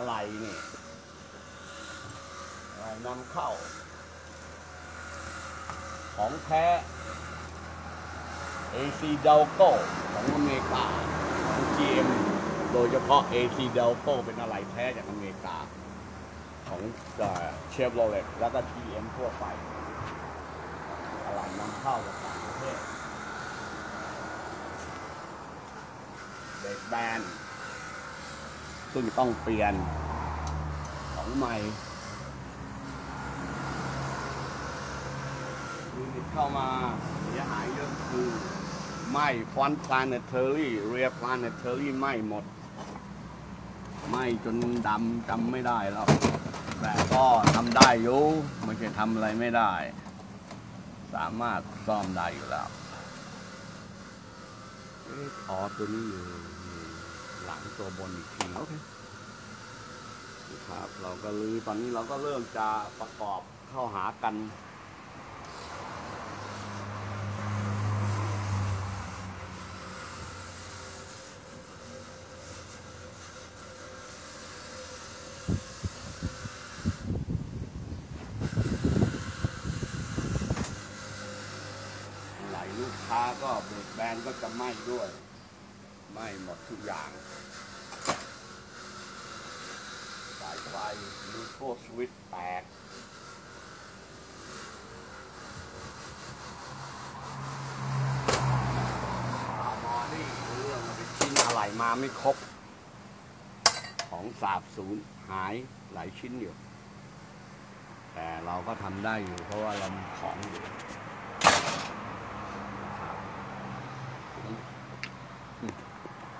อะไรนี่อะไรนำเข้า ของแท้ AC d e l c o ของอเมริกาของ GM โดยเฉพาะ AC d e l c o เป็นอะไรแท้จากอเมริกา ของเชฟโรเลตแล้วก็ GM ทั่วไป อะไรนำเข้าจากต่างประเทศเบรกแบน ซึ่งต้องเปลี่ยนของใหม่ยูนิตเข้ามาเสียหายเยอะคือไหม้ฟอนต์ planetary เรีย planetary ไหม้หมดไหม้จนดำจำไม่ได้แล้ว แต่ก็ทำได้อยู่ไม่ใช่ทำอะไรไม่ได้ สามารถซ่อมได้อยู่แล้วเอ๊ะอ๋อตัวนี้อยู่อยู่ หลังตัวบนอีกทีโอเคครับ เราก็ลือตอนนี้เราก็เริ่มจะประกอบเข้าหากันไหลลูกค้าก็เบรกแบนก็จะไหม้ด้วย ไหม้หมดทุกอย่าง สายไฟลูโคสวิตช์แตกอามอนี่เรื่องมันเป็นชิ้นอะไรมาไม่ครบ ของสาบสูญหายหลายชิ้นอยู่ แต่เราก็ทำได้อยู่เพราะว่าเรามีของอยู่